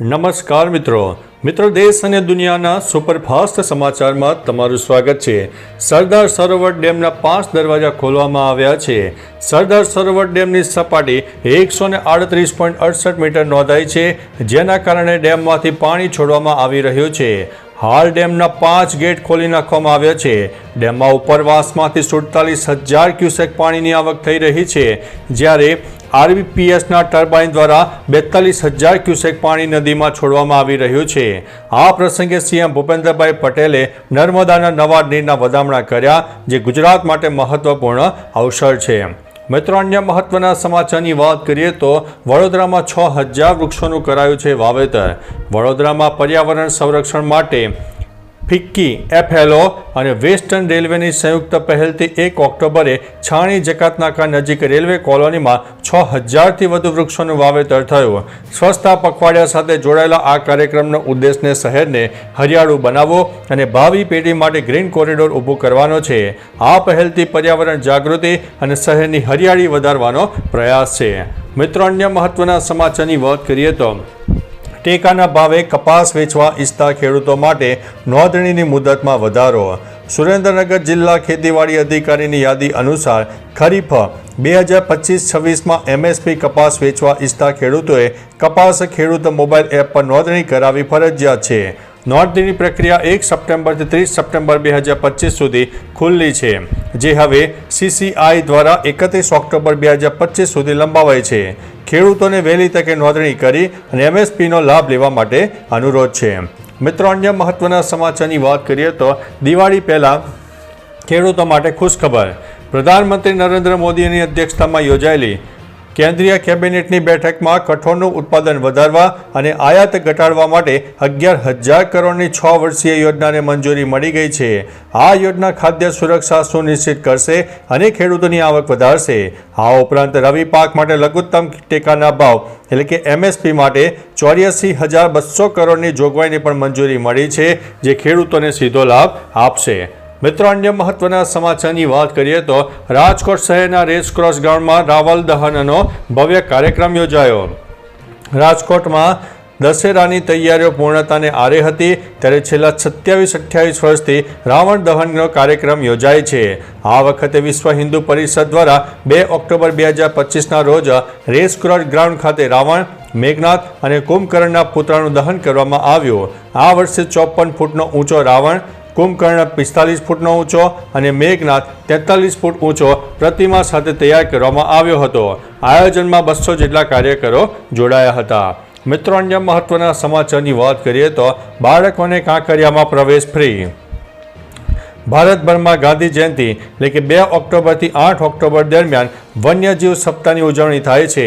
નમસ્કાર મિત્રો. મિત્રો, દેશ અને દુનિયાના સુપરફાસ્ટ સમાચારમાં તમારું સ્વાગત છે. સરદાર સરોવર ડેમના પાંચ દરવાજા ખોલવામાં આવ્યા છે. સરદાર સરોવર ડેમની સપાટી એકસો ને આડત્રીસ પોઈન્ટ અડસઠ મીટર નોંધાઈ છે, જેના કારણે ડેમમાંથી પાણી છોડવામાં આવી રહ્યું છે. હાલ ડેમના પાંચ ગેટ ખોલી નાખવામાં આવ્યા છે. ડેમમાં ઉપરવાસમાંથી સુડતાલીસ હજાર ક્યુસેક પાણીની આવક થઈ રહી છે. જ્યારે આરબીપીએસના ટર્બાઇન દ્વારા બેતાલીસ હજાર ક્યુસેક પાણી નદીમાં છોડવામાં આવી રહ્યું છે. આ પ્રસંગે સીએમ ભૂપેન્દ્રભાઈ પટેલે નર્મદાના નવા નીરના વધામણા કર્યા, જે ગુજરાત માટે મહત્વપૂર્ણ અવસર છે. મિત્રો, અન્ય મહત્વના સમાચારની વાત કરીએ તો વડોદરામાં છ હજાર વૃક્ષોનું કરાયું છે વાવેતર. વડોદરામાં પર્યાવરણ સંરક્ષણ માટે ફિક્કી એફએલઓ અને વેસ્ટર્ન રેલવેની સંયુક્ત પહેલથી એક ઓક્ટોબરે છાણી જકાતનાકા નજીક રેલવે કોલોનીમાં છ હજારથી વધુ વૃક્ષોનું વાવેતર થયું. સ્વચ્છતા પખવાડિયા સાથે જોડાયેલા આ કાર્યક્રમનો ઉદ્દેશને શહેરને હરિયાળું બનાવવો અને ભાવિ પેઢી માટે ગ્રીન કોરિડોર ઊભું કરવાનો છે. આ પહેલથી પર્યાવરણ જાગૃતિ અને શહેરની હરિયાળી વધારવાનો પ્રયાસ છે. મિત્રો, અન્ય મહત્વના સમાચારની વાત કરીએ તો ટેકાના ભાવે કપાસ વેચવા ઈચ્છતા ખેડૂતો માટે નોંધણીની મુદતમાં વધારો. સુરેન્દ્રનગર જિલ્લા ખેતીવાડી અધિકારીની યાદી અનુસાર ખરીફ બે હજાર પચીસ છવ્વીસમાં એમએસપી કપાસ વેચવા ઈચ્છતા ખેડૂતોએ કપાસ ખેડૂત મોબાઈલ એપ પર નોંધણી કરાવી ફરજિયાત છે. નોંધણીની પ્રક્રિયા એક સપ્ટેમ્બરથી ત્રીસ સપ્ટેમ્બર બે હજાર પચીસ સુધી ખુલ્લી છે. જે હવે સીસીઆઈ દ્વારા એકત્રીસ ઓક્ટોબર બે હજાર પચીસ સુધી લંબાવાય છે. ખેડૂતોને વહેલી તકે નોંધણી કરી અને એમએસપીનો લાભ લેવા માટે અનુરોધ છે. મિત્રો, અન્ય મહત્વના સમાચારની વાત કરીએ તો દિવાળી પહેલાં ખેડૂતો માટે ખુશખબર. પ્રધાનમંત્રી નરેન્દ્ર મોદીની અધ્યક્ષતામાં યોજાયેલી કેન્દ્રીય કેબિનેટની બેઠકમાં કઠોળનું ઉત્પાદન વધારવા અને આયાત ઘટાડવા માટે અગિયાર હજાર કરોડની છ વર્ષીય યોજનાને મંજૂરી મળી ગઈ છે. આ યોજના ખાદ્ય સુરક્ષા સુનિશ્ચિત કરશે અને ખેડૂતોની આવક વધારશે. આ ઉપરાંત રવિ પાક માટે લઘુત્તમ ટેકાના ભાવ એટલે કે એમએસપી માટે ચોર્યાસી હજાર બસો કરોડની જોગવાઈની પણ મંજૂરી મળી છે, જે ખેડૂતોને સીધો લાભ આપશે. મિત્રો, અન્ય મહત્વના સમાચારની વાત કરીએ તો રાજકોટ શહેરના રેસક્રોસ ગ્રાઉન્ડમાં રાવલ દહનનો ભવ્ય કાર્યક્રમ યોજાયો. રાજકોટમાં દશેરાની તૈયારીઓ પૂર્ણતાને આરે હતી, ત્યારે છેલ્લા સત્યાવીસ અઠ્યાવીસ વર્ષથી રાવણ દહનનો કાર્યક્રમ યોજાય છે. આ વખતે વિશ્વ હિન્દુ પરિષદ દ્વારા બે ઓક્ટોબર બે હજાર પચીસના રોજ રેસક્રોસ ગ્રાઉન્ડ ખાતે રાવણ, મેઘનાથ અને કુંભકર્ણના પુતળાનું દહન કરવામાં આવ્યું. આ વર્ષે ચોપન ફૂટનો ઊંચો રાવણ કુંભકર્ણ પિસ્તાલીસ ફૂટનો ઊંચો અને મેઘનાથ તેતાલીસ ફૂટ ઊંચો પ્રતિમા સાથે તૈયાર કરવામાં આવ્યો હતો. આયોજનમાં બસો જેટલા કાર્યકરો જોડાયા હતા. મિત્રો, અન્ય મહત્વના સમાચારની વાત કરીએ તો બાળકોને કાંકરિયામાં પ્રવેશ ફ્રી. ભારતભરમાં ગાંધી જયંતિ એટલે કે બે ઓક્ટોબરથી આઠ ઓક્ટોબર દરમિયાન વન્યજીવ સપ્તાહની ઉજવણી થાય છે.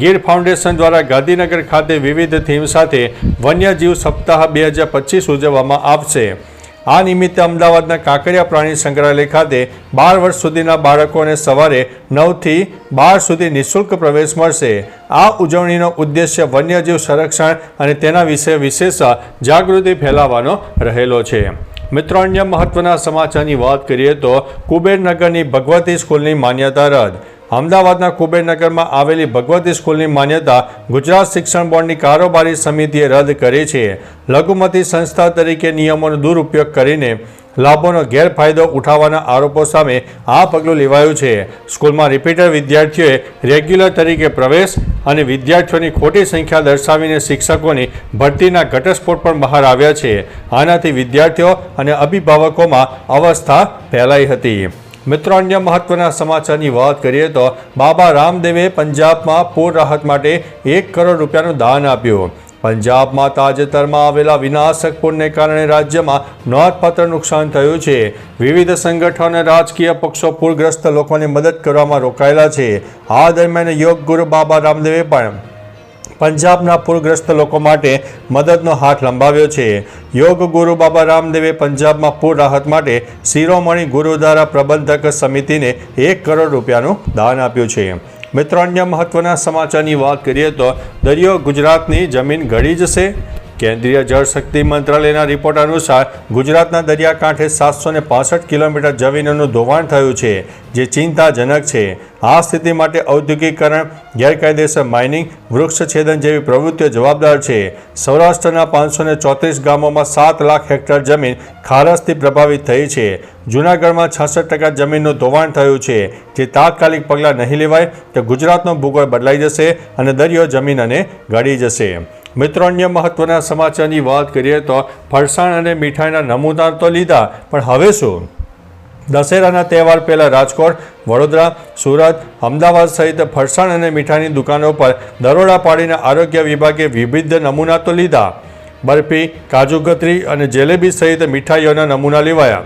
ગીર ફાઉન્ડેશન દ્વારા ગાંધીનગર ખાતે વિવિધ થીમ સાથે વન્યજીવ સપ્તાહ બે હજાર પચીસ ઉજવવામાં આવશે. આ નિમિત્તે અમદાવાદના કાંકરિયા પ્રાણી સંગ્રહાલય ખાતે બાર વર્ષ સુધીના બાળકોને સવારે નવથી બાર સુધી નિઃશુલ્ક પ્રવેશ મળશે. આ ઉજવણીનો ઉદ્દેશ્ય વન્યજીવ સંરક્ષણ અને તેના વિશે વિશેષ જાગૃતિ ફેલાવવાનો રહેલો છે. મિત્રો, અન્ય મહત્વના સમાચારની વાત કરીએ તો કુબેરનગરની ભગવતી સ્કૂલની માન્યતા રદ. અમદાવાદના કુબેરનગરમાં આવેલી ભગવતી સ્કૂલની માન્યતા ગુજરાત શિક્ષણ બોર્ડની કારોબારી સમિતિએ રદ કરી છે. લઘુમતી સંસ્થા તરીકે નિયમોનો દુરુપયોગ કરીને લાભોનો ગેરફાયદો ઉઠાવવાના આરોપો સામે આ પગલું લેવાયું છે. સ્કૂલમાં રિપીટર વિદ્યાર્થીઓએ રેગ્યુલર તરીકે પ્રવેશ અને વિદ્યાર્થીઓની ખોટી સંખ્યા દર્શાવીને શિક્ષકોની ભરતીના ઘટસ્ફોટ પણ બહાર આવ્યા છે. આનાથી વિદ્યાર્થીઓ અને અભિભાવકોમાં અવસ્થા ફેલાઈ હતી. મિત્રો, અન્ય મહત્વના સમાચારની વાત કરીએ તો બાબા રામદેવે પંજાબમાં પૂર રાહત માટે એક કરોડ રૂપિયાનું દાન આપ્યું. પંજાબમાં તાજેતરમાં આવેલા વિનાશક પૂરને કારણે રાજ્યમાં નોંધપાત્ર નુકસાન થયું છે. વિવિધ સંગઠનો અને રાજકીય પક્ષો પૂરગ્રસ્ત લોકોને મદદ કરવામાં રોકાયેલા છે. આ દરમિયાન યોગ ગુરુ બાબા રામદેવે પણ પંજાબના પૂરગ્રસ્ત લોકો માટે મદદનો હાથ લંબાવ્યો છે. યોગ ગુરુ બાબા રામદેવે પંજાબમાં પૂર રાહત માટે શિરોમણી ગુરુદ્વારા પ્રબંધક સમિતિને એક કરોડ રૂપિયાનું દાન આપ્યું છે. મિત્રો, અન્ય મહત્વના સમાચારની વાત કરીએ તો દરિયો ગુજરાતની જમીન ઘડી જશે. કેન્દ્રીય જળશક્તિ મંત્રાલયના રિપોર્ટ અનુસાર ગુજરાતના દરિયાકાંઠે સાતસો ને પાસઠ કિલોમીટર જમીનનું ધોવાણ થયું છે, જે ચિંતાજનક છે. આ સ્થિતિ માટે ઔદ્યોગિકરણ, ગેરકાયદેસર માઇનિંગ, વૃક્ષછેદન જેવી પ્રવૃત્તિઓ જવાબદાર છે. સૌરાષ્ટ્રના પાંચસો ને ચોત્રીસ ગામોમાં સાત લાખ હેક્ટર જમીન ખારસથી પ્રભાવિત થઈ છે. જૂનાગઢમાં છાસઠ ટકા જમીનનું ધોવાણ થયું છે. જે તાત્કાલિક પગલાં નહીં લેવાય તો ગુજરાતનો ભૂગોળ બદલાઈ જશે અને દરિયો જમીન અને ગળી જશે. મિત્રો, અન્ય મહત્વના સમાચારની વાત કરીએ તો ફરસાણ અને મીઠાઈના નમૂના તો લીધા, પણ હવે શું? દશેરાના તહેવાર પહેલાં રાજકોટ, વડોદરા, સુરત, અમદાવાદ સહિત ફરસાણ અને મીઠાઈની દુકાનો પર દરોડા પાડીને આરોગ્ય વિભાગે વિવિધ નમૂના તો લીધા. બરફી, કાજુ કતરી અને જલેબી સહિત મીઠાઈઓના નમૂના લેવાયા.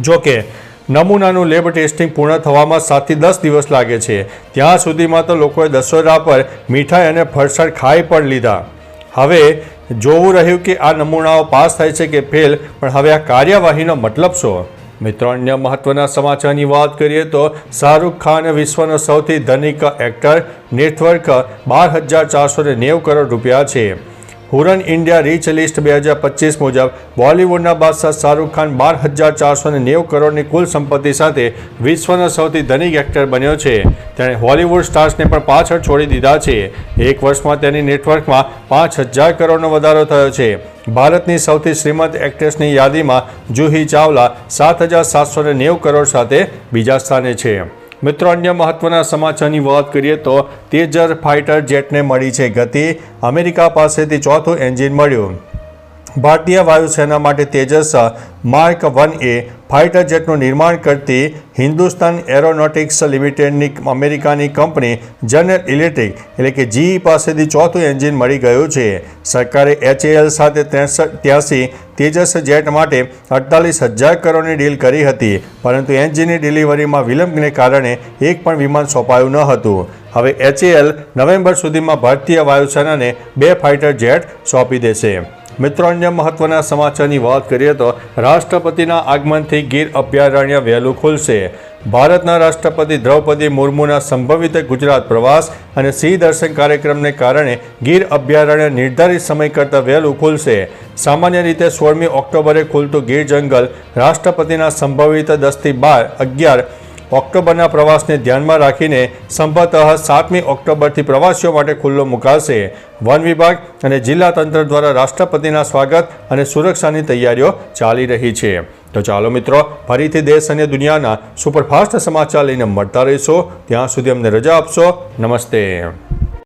જોકે નમૂનાનું લેબ ટેસ્ટિંગ પૂર્ણ થવામાં સાતથી દસ દિવસ લાગે છે. ત્યાં સુધીમાં તો લોકોએ દશેરા પર મીઠાઈ અને ફરસાણ ખાઈ પણ લીધા. હવે જોવું રહ્યું કે આ નમૂનાઓ પાસ થાય છે કે ફેલ, પણ હવે આ કાર્યવાહીનો મતલબ શું? મિત્રો, અન્ય મહત્વના સમાચારની વાત કરીએ તો શાહરૂખ ખાન વિશ્વનો સૌથી ધનિક એક્ટર નેટવર્ક બાર હજાર ચારસો ને નેવું કરોડ રૂપિયા છે. હુરન ઇન્ડિયા રીચ લિસ્ટ બે હજાર પચીસ મુજબ બોલિવૂડના બાદશાહ શાહરૂખ ખાન બાર હજાર ચારસો ને નેવું કરોડની કુલ સંપત્તિ સાથે વિશ્વનો સૌથી ધનિક એક્ટર બન્યો છે. તેણે હોલિવૂડ સ્ટાર્સને પણ પાછળ છોડી દીધા છે. એક વર્ષમાં તેની નેટવર્કમાં પાંચ હજાર કરોડનો વધારો થયો છે. ભારતની સૌથી શ્રીમંત એક્ટ્રેસની યાદીમાં જુહી ચાવલા સાત હજાર સાતસો નેવું કરોડ સાથે બીજા સ્થાને છે. મિત્રો, અન્ય મહત્વના સમાચારની વાત કરીએ તો તેજર ફાઇટર જેટને મળી છે ગતિ. અમેરિકા પાસેથી ચોથું એન્જિન મળ્યું. ભારતીય વાયુસેના માટે Tejas mark one A fighter જેટનું નિર્માણ કરતી હિન્દુસ્તાન એરોનોટિક્સ લિમિટેડની અમેરિકાની કંપની જનરલ ઇલેક્ટ્રિક એટલે કે જીઈ પાસેથી ચોથું એન્જિન મળી ગયું છે. સરકારે એચએએલ સાથે ત્રેસઠ ત્યાસી તેજસ જેટ માટે અડતાલીસ હજાર કરોડની ડીલ કરી હતી, પરંતુ એન્જિનની ડિલિવરીમાં વિલંબને કારણે એક પણ વિમાન સોંપાયું ન હતું. હવે એચએએલ નવેમ્બર સુધીમાં ભારતીય વાયુસેનાને બે ફાઇટર જેટ સોંપી દેશે. મિત્રો, અન્ય મહત્વના સમાચારની વાત કરીએ તો રાષ્ટ્રપતિના આગમનથી ગીર અભયારણ્ય વહેલું ખુલશે. ભારતના રાષ્ટ્રપતિ દ્રૌપદી મુર્મુના સંભવિત ગુજરાત પ્રવાસ અને સિંહ દર્શન કાર્યક્રમને કારણે ગીર અભયારણ્ય નિર્ધારિત સમય કરતાં વહેલું ખુલશે. સામાન્ય રીતે સોળમી ઓક્ટોબરે ખુલતું ગીર જંગલ રાષ્ટ્રપતિના સંભવિત દસથી બાર અગિયાર ઓક્ટોબરના પ્રવાસને ધ્યાનમાં રાખીને સંભવતઃ સાતમી ઓક્ટોબરથી પ્રવાસીઓ માટે ખુલ્લો મુકાશે. વન વિભાગ અને જિલ્લા તંત્ર દ્વારા રાષ્ટ્રપતિના સ્વાગત અને સુરક્ષાની તૈયારીઓ ચાલી રહી છે. તો ચાલો મિત્રો, ફરીથી દેશ અને દુનિયાના સુપરફાસ્ટ સમાચાર લઈને મળતા રહીશો. ત્યાં સુધી અમને રજા આપશો. નમસ્તે.